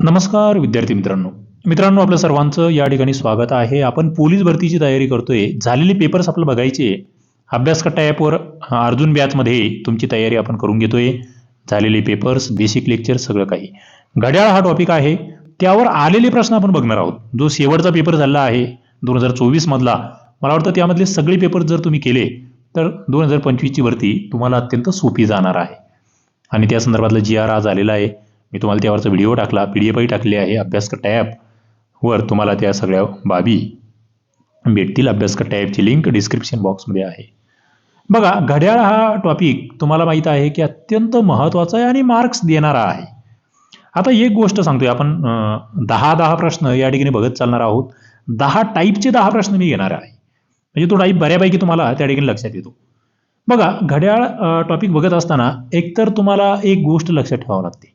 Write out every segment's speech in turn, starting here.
नमस्कार विद्यार्थी मित्रांनो. मित्रांनो आपलं सर्वांचं या ठिकाणी स्वागत आहे. आपण पोलीस भरतीची तयारी करतोय. झालेले पेपर्स आपलं बघायचे. अभ्यास कट्टा ॲपवर अर्जुन बॅचमध्ये तुमची तयारी आपण करून घेतोय. झालेले पेपर्स बेसिक लेक्चर सगळं काही. घड्याळ हा टॉपिक आहे. त्यावर आलेले प्रश्न आपण बघणार आहोत. जो शेवटचा पेपर झाला आहे दोन हजार चोवीसमधला मला वाटतं त्यामधले सगळे पेपर जर तुम्ही केले तर दोन हजार पंचवीसची भरती तुम्हाला अत्यंत सोपी जाणार आहे. आणि त्या संदर्भातला जी आर आज आलेला आहे. मी तुम्हाला त्यावरचा व्हिडिओ टाकला पी डी एफही टाकली आहे अभ्यासकट्टा टॅबवर तुम्हाला त्या सगळ्या बाबी भेटतील. अभ्यासकट्टा टॅबची लिंक डिस्क्रिप्शन बॉक्समध्ये आहे. बघा घड्याळ हा टॉपिक तुम्हाला माहीत आहे की अत्यंत महत्त्वाचा आहे आणि मार्क्स देणारा आहे. आता एक गोष्ट सांगतोय आपण दहा दहा प्रश्न या ठिकाणी बघत चालणार आहोत. दहा टाईपचे दहा प्रश्न मी घेणार आहे. म्हणजे तो टाईप बऱ्यापैकी तुम्हाला त्या ठिकाणी लक्षात येतो. बघा घड्याळ टॉपिक बघत असताना एकतर तुम्हाला एक गोष्ट लक्षात ठेवावं लागते.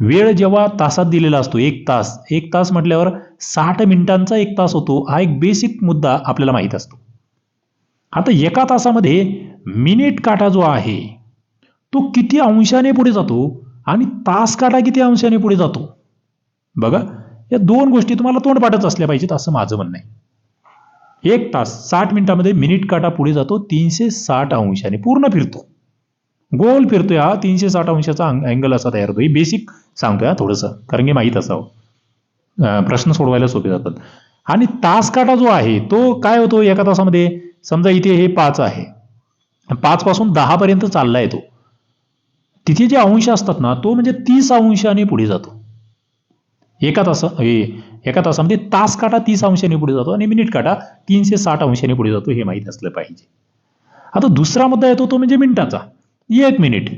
वेळ जेव्हा तासात दिलेला असतो एक तास एक तास म्हटल्यावर साठ मिनिटांचा एक तास होतो हा एक बेसिक मुद्दा आपल्याला माहीत असतो. आता एका तासामध्ये मिनिट काटा जो आहे तो किती अंशाने पुढे जातो आणि तास काटा किती अंशाने पुढे जातो? बघा या दोन गोष्टी तुम्हाला तोंड तोंडपाठच असल्या पाहिजेत असं माझं म्हणणं आहे. एक तास साठ मिनिटामध्ये मिनिट काटा पुढे जातो तीनशे साठ अंशाने पूर्ण फिरतो. गोल फिरतोय हा तीनशे साठ अंशाचा अँगल असा तयार होतो हे बेसिक सांगतोय हा थोडंसं कारण की माहीत असावं. प्रश्न सोडवायला सोपे जातात. आणि तासकाटा जो आहे तो काय होतो एका तासामध्ये? समजा इथे हे पाच आहे. पाच पासून दहा पर्यंत चालला येतो तिथे जे अंश असतात ना तो म्हणजे तीस अंशाने पुढे जातो. एका तासा हे एका तासामध्ये तास काटा तीस अंशाने पुढे जातो आणि मिनिट काटा तीनशे साठ अंशाने पुढे जातो हे माहीत असलं पाहिजे. आता दुसरा मुद्दा येतो तो म्हणजे मिनिटाचा. एक मिनिट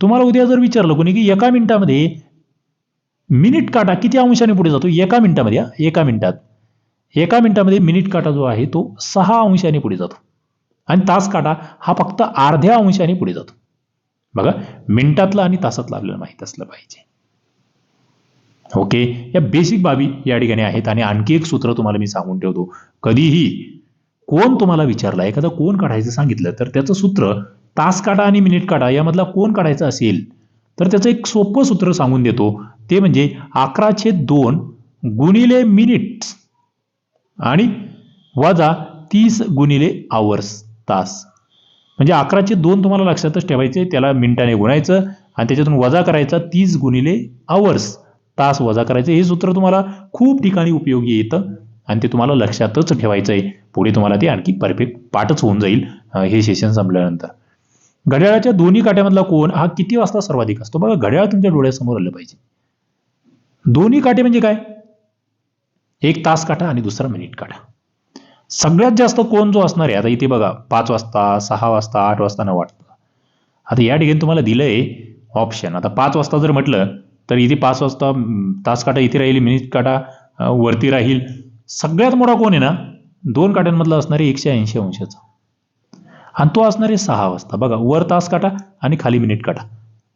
तुम्हाला उद्या जर विचारलं कोणी की एका मिनिटामध्ये मिनिट काटा किती अंशाने पुढे जातो? एका मिनिटामध्ये एका मिनिटात. एका मिनिटामध्ये मिनिट काटा जो आहे तो सहा अंशाने पुढे जातो. आणि तास काटा हा फक्त अर्ध्या अंशाने पुढे जातो. बघा मिनिटातला आणि तासातला आपल्याला माहीत असलं पाहिजे. ओके या बेसिक बाबी या ठिकाणी आहेत आणि आणखी एक सूत्र तुम्हाला मी सांगून ठेवतो. कधीही कोण तुम्हाला विचारला एखादा कोण काढायचं सांगितलं तर त्याचं सूत्र तास काटा आणि मिनिट काटा यामधला कोण काढायचा असेल? तर त्याचं एक सोपं सूत्र सांगून देतो. ते म्हणजे अकराशे दोन गुणिले मिनिट्स आणि वजा तीस गुणिले आवर्स तास. म्हणजे अकराचे दोन तुम्हाला लक्षातच ठेवायचे त्याला मिनिटाने गुणायचं आणि त्याच्यातून वजा करायचा तीस गुणिले आवर्स तास वजा करायचं. हे सूत्र तुम्हाला खूप ठिकाणी उपयोगी येतं आणि ते तुम्हाला लक्षातच ठेवायचं आहे पुढे तुम्हाला ते आणखी परफेक्ट पाठच होऊन जाईल हे सेशन संपल्यानंतर. घड्याळाच्या दोन्ही काट्यामधला कोण हा किती वाजता सर्वाधिक असतो? बघा घड्याळ तुमच्या डोळ्यासमोर आलं पाहिजे. दोन्ही काटे म्हणजे काय? एक तास काटा आणि दुसरा मिनिट काटा. सगळ्यात जास्त कोण जो असणार आहे आता इथे बघा पाच वाजता सहा वाजता आठ वाजता नऊ वाजता. आता या ठिकाणी तुम्हाला दिलंय ऑप्शन आता पाच वाजता जर म्हटलं तर इथे पाच वाजता तास काटा इथे राहील मिनिट काटा वरती राहील. सगळ्यात मोठा कोण आहे ना दोन काट्यांमधला असणार आहे एकशे ऐंशी अंशाचा. आणि तो असणार आहे सहा वाजता. बघा वर तास काटा आणि खाली मिनिट काटा.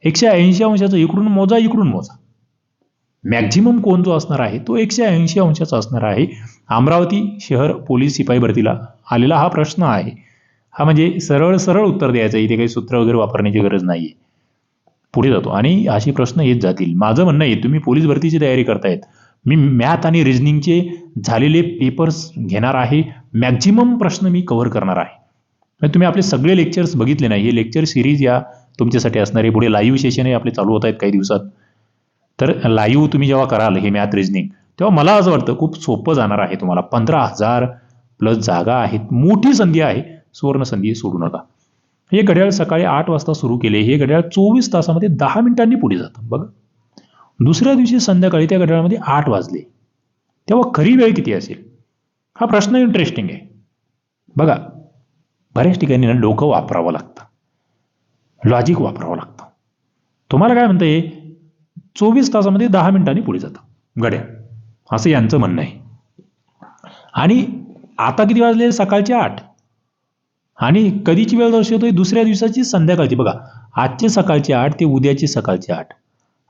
एकशे ऐंशी अंशाचा इकडून मोजा इकडून मोजा. मॅक्झिमम कोण जो असणार आहे तो एकशे ऐंशी अंशाचा असणार आहे. अमरावती शहर पोलीस शिपाई भरतीला आलेला हा प्रश्न आहे. हा म्हणजे सरळ सरळ उत्तर द्यायचं इथे काही सूत्र वगैरे वापरण्याची गरज नाही आहे पुढे जातो. आणि असे प्रश्न येत जातील. माझं म्हणणं आहे तुम्ही पोलीस भरतीची तयारी करतायत. मी मॅथ आणि रिजनिंगचे झालेले पेपर्स घेणार आहे. मॅक्झिमम प्रश्न मी कव्हर करणार आहे. म्हणजे तुम्ही आपले सगळे लेक्चर्स बघितले नाही. हे लेक्चर सिरीज या तुमच्यासाठी असणारे पुढे लाईव्ह सेशनही आपले चालू होत आहेत काही दिवसात. तर लाईव्ह तुम्ही जेव्हा कराल हे मॅथ रिजनिंग तेव्हा मला असं वाटतं खूप सोपं जाणार आहे तुम्हाला. पंधरा हजार प्लस जागा आहेत. मोठी संधी आहे. सुवर्ण संधी सोडू नका. हे घड्याळ सकाळी आठ वाजता सुरू केले. हे घड्याळ चोवीस तासामध्ये दहा मिनिटांनी पुढे जातं. बघा. दुसऱ्या दिवशी संध्याकाळी त्या घड्याळामध्ये आठ वाजले. तेव्हा खरी वेळ किती असेल? हा प्रश्न इंटरेस्टिंग आहे. बघा. बऱ्याच ठिकाणी ना डोकं वापरावं लागतं. लॉजिक वापरावं लागतं. तुम्हाला काय म्हणतं हे? चोवीस तासामध्ये दहा मिनिटांनी पुढे जातं. गड्या असं यांचं म्हणणं आहे. आणि आता किती वाजले? सकाळचे आठ. आणि कधीची वेळ दर्शवतोय? दुसऱ्या दिवसाची संध्याकाळची. बघा आजचे सकाळचे आठ ते उद्याची सकाळचे आठ.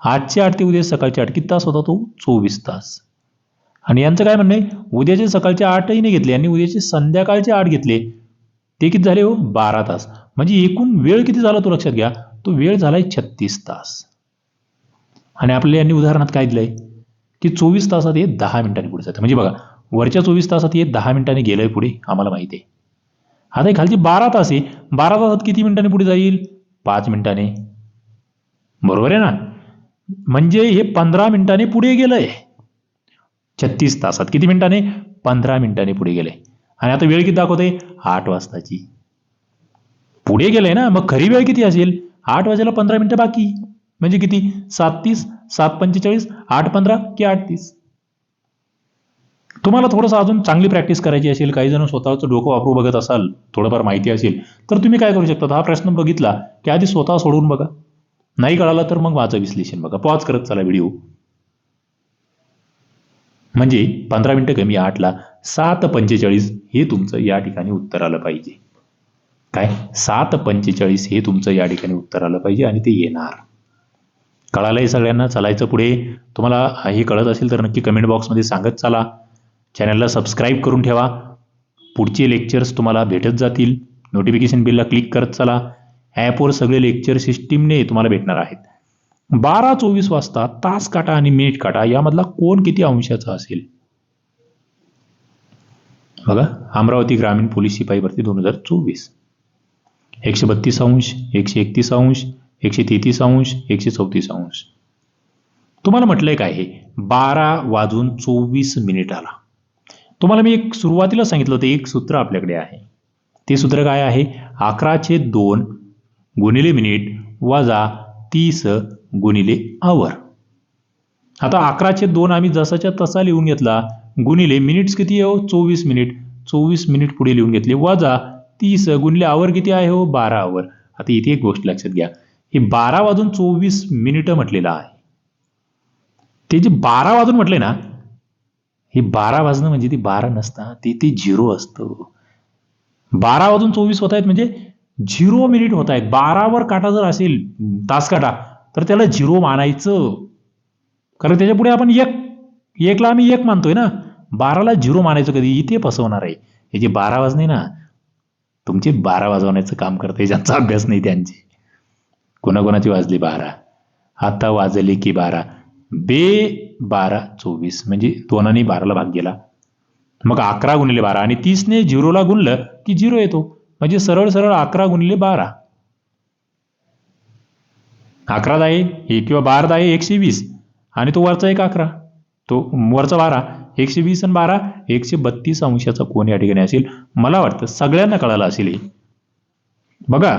आजचे आठ ते उद्या सकाळचे आठ. किती तास होता तो? चोवीस तास. आणि यांचं काय म्हणणं आहे? उद्याचे सकाळचे आठही नाही घेतले. आणि उद्याचे संध्याकाळचे आठ घेतले. ते किती झाले हो? बारा तास. म्हणजे एकूण वेळ किती झाला तो लक्षात घ्या. तो वेळ झालाय छत्तीस तास. आणि आपल्याला यांनी उदाहरणात काय दिलंय? की चोवीस तासात हे दहा मिनिटांनी पुढे जातं. म्हणजे बघा वरच्या चोवीस तासात हे दहा मिनिटांनी गेलंय पुढे आम्हाला माहिती आहे. आता हे खालची बारा तास आहे. बारा तासात किती मिनिटांनी पुढे जाईल? पाच मिनिटाने. बरोबर आहे ना? म्हणजे हे पंधरा मिनिटांनी पुढे गेलंय. छत्तीस तासात किती मिनिटाने? पंधरा मिनिटांनी पुढे गेलंय. आणि आता वेळ किती दाखवते आठ वाजताची. पुढे गेलंय ना मग खरी वेळ किती असेल? आठ वाजायला पंधरा मिनिटं बाकी. म्हणजे किती? सात तीस सात पंचेचाळीस आठ पंधरा की आठ तीस तुम्हाला थोडंसं अजून चांगली प्रॅक्टिस करायची असेल काही जण स्वतःचं डोकं वापरू बघत असाल थोडंफार माहिती असेल तर तुम्ही काय करू शकता? हा प्रश्न बघितला की आधी स्वतः सोडवून बघा. नाही कळाला तर मग माझं विश्लेषण बघा. पॉज करत चला व्हिडिओ म्हणजे पंधरा मिनिटं कमी आठला. सात पंचेचाळीस हे तुमचं या ठिकाणी उत्तर आलं पाहिजे. काय? सात पंचेचाळीस हे तुमचं या ठिकाणी उत्तर आलं पाहिजे आणि ते येणार. कळालंय सगळ्यांना? चालायचं पुढे? तुम्हाला हे कळत असेल तर नक्की कमेंट बॉक्समध्ये सांगत चाला. चॅनलला सबस्क्राईब करून ठेवा. पुढचे लेक्चर्स तुम्हाला भेटत जातील. नोटिफिकेशन बिलला क्लिक करत चला. ॲपवर सगळे लेक्चर सिस्टीमने तुम्हाला भेटणार आहेत. बारा चोवीस वाजता तास काटा आणि मिनिट काटा यामधला कोण किती अंशाचा असेल? बघा अमरावती ग्रामीण पोलीस शिपाई भरती दोन हजार चोवीस. एकशे बत्तीस अंश एकशे एकतीस अंश एकशे तेहतीस अंश एकशे चौतीस अंश. तुम्हाला म्हटलंय काय हे? बारा वाजून चोवीस मिनिटाला तुम्हाला मी एक सुरुवातीला सांगितलं होतं एक सूत्र आपल्याकडे आहे. ते सूत्र काय आहे? अकराचे दोन गुणिले मिनिट वजा तीस गुणिले आवर. आता अकराचे दोन आम्ही जसाच्या तसा लिहून घेतला गुणिले मिनिट्स किती आहे हो? चोवीस मिनिट चोवीस मिनिट पुढे लिहून घेतले. वजा तीस गुणिले आवर किती आहे हो? बारा आवर आता इथे एक गोष्ट लक्षात घ्या. हे बारा वाजून चोवीस मिनिटं म्हटलेलं आहे. ते जे बारा वाजून म्हटले ना हे बारा वाजणं म्हणजे ती बारा नसता ते ते झिरो असतं. बारा वाजून चोवीस होत आहेत म्हणजे झिरो मिनिट होत आहेत. बारावर काटा जर असेल तास काटा तर त्याला झिरो मानायचं. कारण त्याच्या पुढे आपण एक एकला आम्ही एक मानतोय ना. बाराला झिरो मानायचं कधी इथे फसवणार आहे. हे जे बारा वाजणे ना तुमचे बारा वाजवण्याचं काम करते ज्यांचा अभ्यास नाही त्यांचे. कोणाकोणाची वाजली बारा? आता वाजले की बारा. बे बारा चोवीस. म्हणजे दोनाने बाराला भाग गेला. मग अकरा गुणिले बारा आणि तीसने झिरोला गुणलं की झिरो येतो. म्हणजे सरळ सरळ अकरा गुणिले बारा. अकरा दाये एक किंवा बारा दाये एकशे वीस. आणि तो वरचा एक अकरा. तो वरचा बारा एकशे वीस आणि बारा एकशे बत्तीस अंशाचा कोण या ठिकाणी असेल? मला वाटतं सगळ्यांना कळालं असेल बघा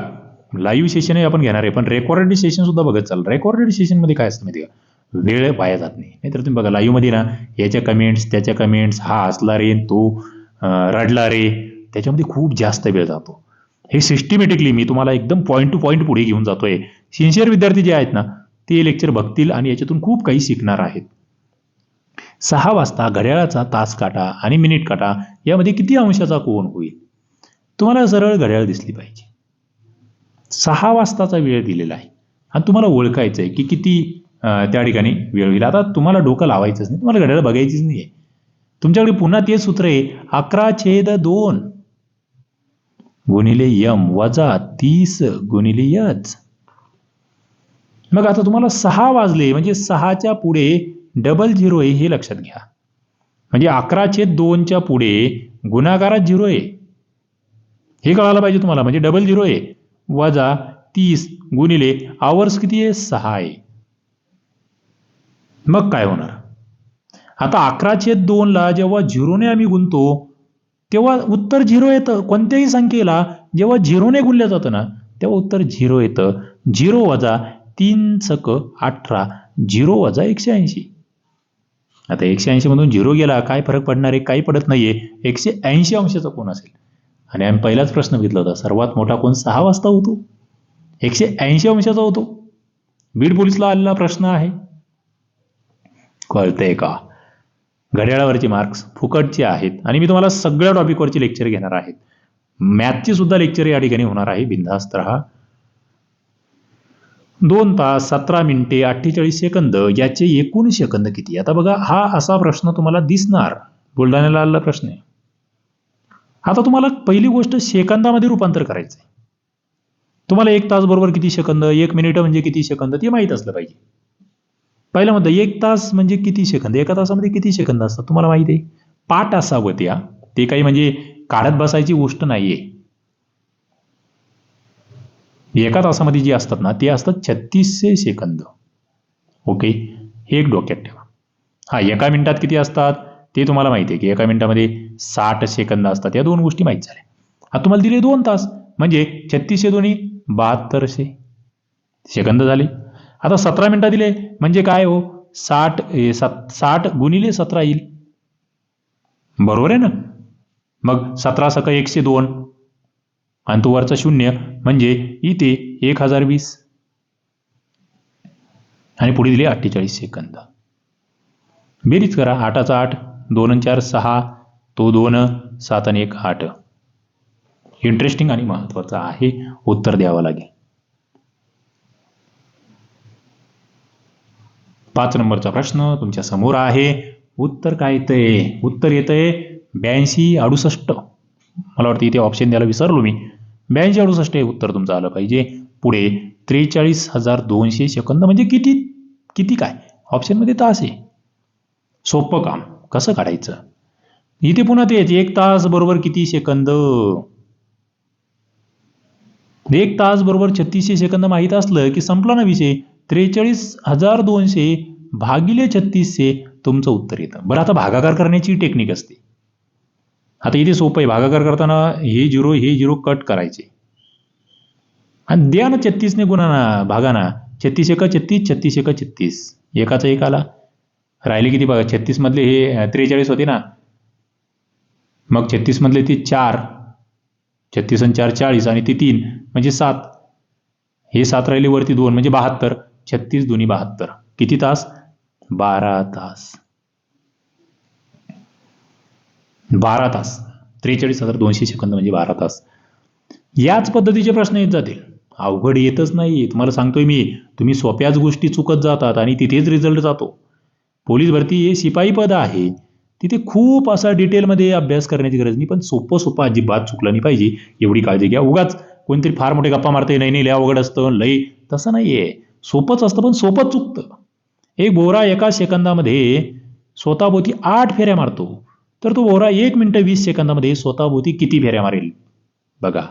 लाईव्ह सेशन आपण घेणार आहे पण रेकॉर्डेड सेशन सुद्धा बघत चाल. रेकॉर्डेड सेशनमध्ये काय असतं माहिती का? वेळ वाया जात नाही. नाहीतर तुम्ही बघा लाईव्हमध्ये ना याच्या कमेंट्स त्याच्या कमेंट्स हा हसला रे तो रडला रे त्याच्यामध्ये खूप जास्त वेळ जातो. हे सिस्टमॅटिकली मी तुम्हाला एकदम पॉईंट टू पॉईंट पुढे घेऊन जातोय. सिन्सिअर विद्यार्थी जे आहेत ना ते लेक्चर बघतील आणि याच्यातून खूप काही शिकणार आहेत. सहा वाजता घड्याळाचा तास काटा आणि मिनिट काटा यामध्ये किती अंशाचा कोण होईल? तुम्हाला सरळ घड्याळ दिसली पाहिजे. सहा वाजताचा वेळ दिलेला आहे. आणि तुम्हाला ओळखायचं आहे की किती त्या ठिकाणी वेळ होईल. आता तुम्हाला डोकं लावायचंच नाही. तुम्हाला घड्याळ बघायचीच नाही आहे तुमच्याकडे पुन्हा तेच सूत्र आहे. अकरा छेद दोन गुणिले यम वजा तीस गुणिले यच. मग आता तुम्हाला सहा वाजले. म्हणजे सहाच्या पुढे डबल झिरो आहे हे लक्षात घ्या. म्हणजे अकराचे दोनच्या पुढे गुणाकारात झिरो आहे हे कळायला पाहिजे तुम्हाला म्हणजे डबल झिरो आहे वजा तीस गुणिले आवर्स किती आहे? सहा आहे मग काय होणार? आता अकराचे दोनला जेव्हा झिरोने आम्ही गुणतो तेव्हा उत्तर झिरो येतं. कोणत्याही संख्येला जेव्हा झिरोने गुणलं जातं ना तेव्हा उत्तर झिरो येतं. झिरो वजा तीन सक अठरा झिरो वजा एकशे ऐंशी. आता एकशे ऐंशीमधून झिरो गेला काय फरक पडणार आहे काही पडत नाहीये. एकशे ऐंशी अंशाचा कोण असेल? आणि आम्ही पहिलाच प्रश्न घेतला होता सर्वात मोठा कोण सहा वाजता होतो? एकशे ऐंशी अंशाचा होतो. बीड पोलीसला आलेला प्रश्न आहे. कळतंय का? घड्याळावरचे मार्क्स फुकटचे आहेत. आणि मी तुम्हाला सगळ्या टॉपिकवरचे लेक्चर घेणार आहेत. मॅथची सुद्धा लेक्चर या ठिकाणी होणार आहे. बिंदास्त रहा. दोन तास सतरा मिनिटे अठ्ठेचाळीस सेकंद याचे एकूण सेकंद किती? आता बघा हा असा प्रश्न तुम्हाला दिसणार. बुलढाण्याला आलेला प्रश्न आहे. आता तुम्हाला पहिली गोष्ट सेकंदामध्ये रूपांतर करायचं आहे तुम्हाला एक तास बरोबर किती सेकंद एक मिनिट म्हणजे किती सेकंद ते माहीत असलं पाहिजे. पहिलं मुद्दा एक तास म्हणजे किती सेकंद? एका तासामध्ये किती सेकंद असतात? तुम्हाला माहिती आहे? पाठ असावं त्या. ते काही म्हणजे काढत बसायची गोष्ट नाही आहे एका तासामध्ये जे असतात ना ते असतात छत्तीसशे सेकंद. ओके? हे एक डोक्यात ठेवा. हा एका मिनिटात किती असतात? ते तुम्हाला माहिती आहे की एका मिनिटामध्ये साठ सेकंद असतात. या दोन गोष्टी माहीत झाल्या. आता तुम्हाला दिले दोन तास. म्हणजे छत्तीसशे दोन्ही बहात्तरशे सेकंद झाले. आता सतरा मिनिटं दिले. म्हणजे काय हो? साठ ए, सात साठ गुणिले सतरा येईल. बरोबर आहे ना? मग सतरा सक एकशे दोन. आणि तो वरचा शून्य. म्हणजे इथे एक हजार वीस. आणि पुढे दिले अठ्ठेचाळीस सेकंद. बेरीज करा आठाचा आठ दोन आणि चार सहा तो दोन सात आणि एक आठ. इंटरेस्टिंग आणि महत्वाचं आहे उत्तर द्यावं लागेल. पाच नंबरचा प्रश्न तुमच्यासमोर आहे. उत्तर काय येतंय? उत्तर येतंय ब्याऐंशी अडुसष्ट. मला वाटतं इथे ऑप्शन द्यायला विसरलो मी. ब्याऐंशी अडुसष्ट हे उत्तर तुमचं आलं पाहिजे. पुढे त्रेचाळीस हजार दोनशे सेकंद म्हणजे किती? किती काय? ऑप्शनमध्ये तास आहे. सोपं काम. कसं काढायचं? इथे पुन्हा तेच एक तास बरोबर किती सेकंद? एक तास बरोबर छत्तीसशे सेकंद माहीत असलं की संपला ना विषय. त्रेचाळीस हजार दोनशे भागिले छत्तीसशे तुमचं उत्तर येतं. बरं आता भागाकार करण्याची टेक्निक असते. आता इथे सोपं आहे. भागाकार करताना हे झिरो हे झिरो कट करायचे. आणि द्या ना छत्तीसने गुणाना भागाना. छत्तीस एका छत्तीस छत्तीस एका छत्तीस. एकाचा एक आला. राहिले किती बघा? छत्तीस मधले हे त्रेचाळीस होते ना. मग छत्तीस मधले ते चार. छत्तीस आणि चार चाळीस आणि ते तीन. म्हणजे सात. हे सात राहिले वरती दोन म्हणजे बहात्तर. छत्तीस दोन्ही बहात्तर. किती तास? बारा तास. बारा तास. त्रेचाळीस हजार दोनशे सेकंद म्हणजे बारा तास. याच पद्धतीचे प्रश्न येत जातील. अवघड येतच नाही तुम्हाला सांगतोय मी तुम्ही सोप्याच गोष्टी चुकत जातात आणि तिथेच रिझल्ट जातो. पोलीस भरती हे शिपाई पद आहे. तिथे खूप असा डिटेलमध्ये अभ्यास करण्याची गरज नाही पण सोपं सोपं अजिबात चुकलं नाही पाहिजे. एवढी काळजी घ्या. उगाच कोणतरी फार मोठे गप्पा मारते नाही नाही लय अवघड असतं लय. तसं नाही आहे सोपंच असतं पण सोपंच चुकतं. एक बोरा एका सेकंदामध्ये स्वतःभोवती आठ फेऱ्या मारतो. तर तो बोरा एक मिनटं वीस सेकंदामध्ये स्वतःभोवती किती फेऱ्या मारेल? बघा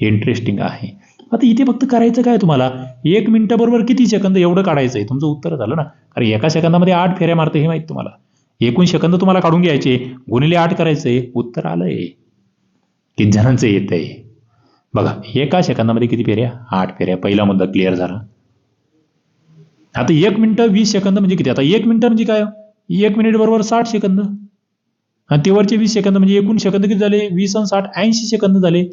इंटरेस्टिंग आहे. आता इथे फक्त करायचं काय तुम्हाला? एक मिनटं बरोबर किती सेकंद एवढं काढायचं आहे तुमचं उत्तर झालं ना? कारण एका सेकंदामध्ये आठ फेऱ्या मारते हे माहीत तुम्हाला. एकूण सेकंद तुम्हाला काढून घ्यायचे. गुणिले आठ करायचंय. उत्तर आलंय. किती जणांचं येत आहे बघा एका सेकंदामध्ये किती फेऱ्या? आठ फेऱ्या. पहिला मुद्दा क्लिअर झाला. आता एक मिनटं वीस सेकंद म्हणजे किती? आता एक मिनटं म्हणजे काय? एक मिनिट बरोबर साठ सेकंद. आणि तेवरचे वीस सेकंद म्हणजे एकूण सेकंद किती झाले? वीस आणि साठ ऐंशी सेकंद झाले.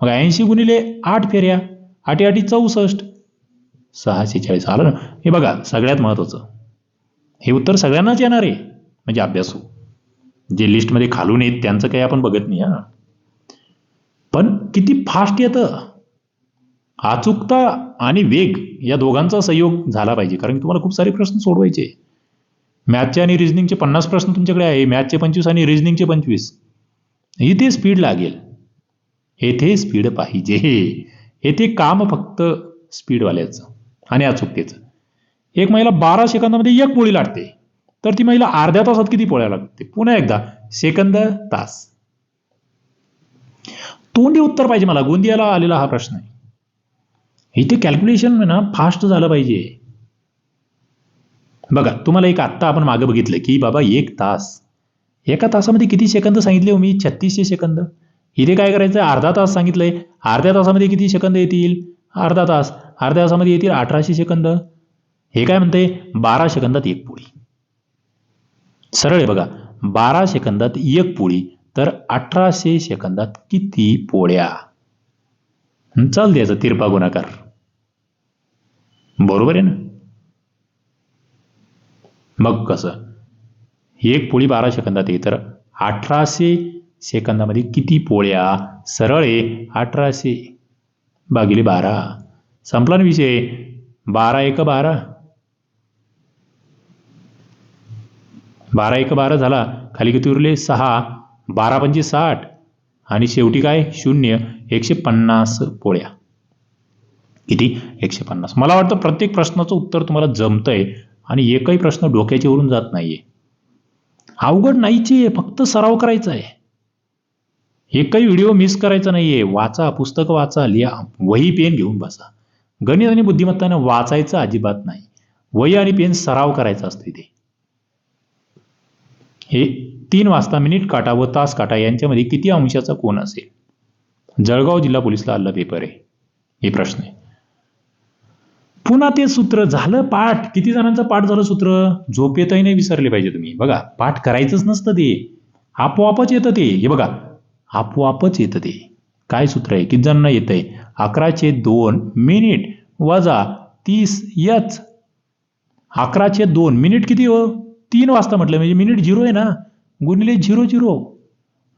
मग ऐंशी गुणिले आठ फेऱ्या. आठी आठी चौसष्ट. सहाशे चाळीस. आलं ना? हे बघा सगळ्यात महत्त्वाचं हे उत्तर सगळ्यांनाच येणार आहे. म्हणजे अभ्यासू. जे लिस्टमध्ये खालून येत त्यांचं काही आपण बघत नाही हा. पण किती फास्ट येतं? अचूकता आणि वेग या दोघांचा संयोग झाला पाहिजे. कारण तुम्हाला खूप सारे प्रश्न सोडवायचे. मॅथचे आणि रिझनिंगचे पन्नास प्रश्न तुमच्याकडे आहे. मॅथचे पंचवीस आणि रिझनिंगचे पंचवीस. इथे स्पीड लागेल. येथे स्पीड पाहिजे. येथे काम फक्त स्पीडवाल्याचं आणि अचूकतेचं. एक महिला बारा सेकंदामध्ये एक पोळी लाटते. तर ती महिला अर्ध्या तासात किती पोळ्या लागते पुन्हा एकदा. सेकंद तास. तोंडी उत्तर पाहिजे मला. गोंदियाला आलेला हा प्रश्न आहे. इथे कॅल्क्युलेशन ना फास्ट झालं पाहिजे. बघा तुम्हाला एक आत्ता आपण मागं बघितलं की बाबा एक तास. एका तासामध्ये किती सेकंद सांगितले हो मी? छत्तीसशे सेकंद. इथे काय करायचं? अर्धा तास सांगितलंय. अर्ध्या तासामध्ये किती सेकंद येतील? अर्धा तास. अर्ध्या तासामध्ये येतील अठराशे सेकंद. हे काय म्हणते बारा सेकंदात एक पोळी. सरळ आहे बघा. बारा सेकंदात एक पोळी तर अठराशे सेकंदात किती पोळ्या? चाल द्यायचा तिरपा गुणाकार. बरोबर आहे ना? मग कसं? एक पोळी बारा सेकंदात आहे तर अठराशे सेकंदामध्ये किती पोळ्या? सरळ आहे. अठराशे भागिले बारा. संपला ना विषय? बारा एक बारा. बारा एक बारा झाला. खाली किती उरले? सहा. बारा पंचे साठ. आणि शेवटी काय? शून्य. एकशे पन्नास पोळ्या. किती? एकशे पन्नास. मला वाटतं प्रत्येक प्रश्नाचं उत्तर तुम्हाला जमतंय. आणि एकही प्रश्न डोक्याच्या वरून जात नाहीये. अवघड नाहीच आहे फक्त सराव करायचा आहे. एकही व्हिडिओ मिस करायचा नाहीये. वाचा पुस्तकं वाचा लिहा वही पेन घेऊन बसा. गणित आणि बुद्धिमत्ताने वाचायचं अजिबात नाही. वही आणि पेन सराव करायचा असते ते. हे तीन वाजता मिनिट काटा व तास काटा यांच्यामध्ये किती अंशाचा कोण असेल? जळगाव जिल्हा पोलिसला आलेला पेपर आहे. हे प्रश्न आहे. पुन्हा ते सूत्र झालं पाठ. किती जणांचं पाठ झालं सूत्र? झोपेतही नाही विसरले पाहिजे तुम्ही. बघा पाठ करायचंच नसतं ते. आपोआपच येतं ते. हे बघा आपोआपच येतं ते. काय सूत्र आहे? किती जणांना येत आहे अकराचे दोन मिनिट वजा तीस यच. अकराचे दोन मिनिट किती हो? तीन वाजता म्हटलं. म्हणजे मिनिट झिरो आहे ना. गुणिले झिरो झिरो.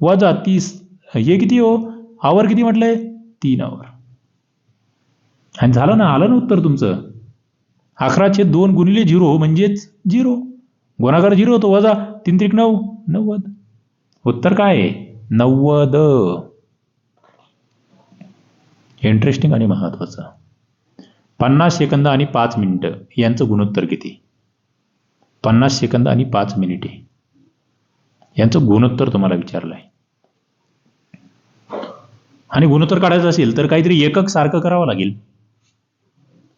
वजा तीस हे किती हो? आवर किती म्हटलंय? तीन आवर. आणि झालं ना आलं ना उत्तर तुमचं? अकराशे दोन गुणिले झिरो म्हणजेच झिरो. गुणाकार झिरो होतो वजा तीन त्रिक नऊ नव्वद. उत्तर काय आहे? नव्वद. इंटरेस्टिंग आणि महत्वाचं. पन्नास सेकंद आणि पाच मिनिटं यांचं गुणोत्तर किती? पन्नास सेकंद आणि पाच मिनिटे. यांचं गुणोत्तर तुम्हाला विचारलं आहे. आणि गुणोत्तर काढायचं असेल तर काहीतरी एकक सारखं करावं लागेल.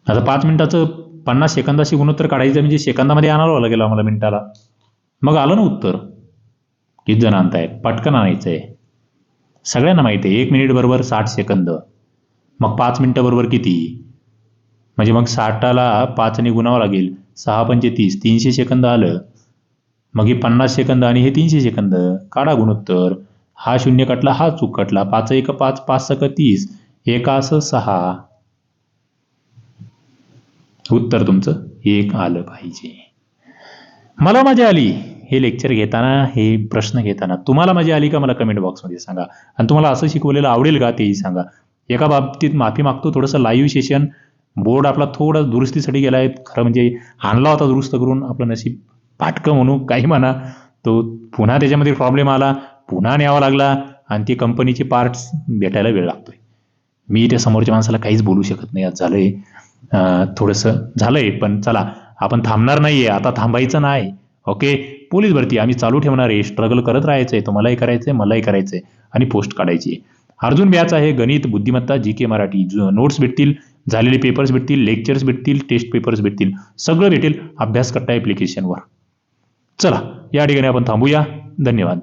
आता पाच मिनिटाचं पन्नास सेकंदाशी गुणोत्तर काढायचं म्हणजे सेकंदामध्ये आणावं लागेल आम्हाला मिनिटाला. मग आलं ना उत्तर. किती जण आणतायत? पटकन आणायचं आहे सगळ्यांना माहिती आहे एक मिनिट बरोबर साठ सेकंद. मग पाच मिनटं बरोबर किती? म्हणजे मग साठाला पाचने गुणावं लागेल. सहा पंचे तीस तीनशे सेकंद आलं. मग हे पन्नास सेकंद आणि हे तीनशे सेकंद. काढा गुणोत्तर. हा शून्य कटला हा चूक कटला. पाच एक पाच पाच सक तीस. एक असं सहा. उत्तर तुमचं. एक आलं पाहिजे. मला मजा आली. हे लेक्चर घेताना हे प्रश्न घेताना. तुम्हाला मजा आली का मला कमेंट बॉक्समध्ये सांगा. आणि तुम्हाला असं शिकवलेलं आवडेल का तेही सांगा. एका बाबतीत माफी मागतो थोडंसं लाईव्ह सेशन बोर्ड आपला थोडा दुरुस्तीसाठी गेला आहे खरं म्हणजे आणला होता दुरुस्त करून आपलं नशीब पाटकं म्हणू काही म्हणा. तो पुन्हा त्याच्यामध्ये प्रॉब्लेम आला. पुन्हा न्यावा लागला. आणि ते कंपनीचे पार्ट्स भेटायला वेळ लागतोय. मी त्या समोरच्या माणसाला काहीच बोलू शकत नाही. आज झालं आहे थोडंसं झालंय पण चला आपण थांबणार नाहीये आता थांबायचं नाही. ओके पोलीस भरती आम्ही चालू ठेवणार आहे. स्ट्रगल करत राहायचंय. तुम्हालाही करायचंय मलाही करायचंय. आणि पोस्ट काढायची अर्जुन व्याच आहे गणित बुद्धिमत्ता जी के मराठी. नोट्स भेटतील झालेले पेपर्स भेटतील लेक्चर्स भेटतील टेस्ट पेपर्स भेटतील. सगळं भेटेल अभ्यास करता ॲप्लिकेशनवर चला या ठिकाणी आपण थांबूया. धन्यवाद.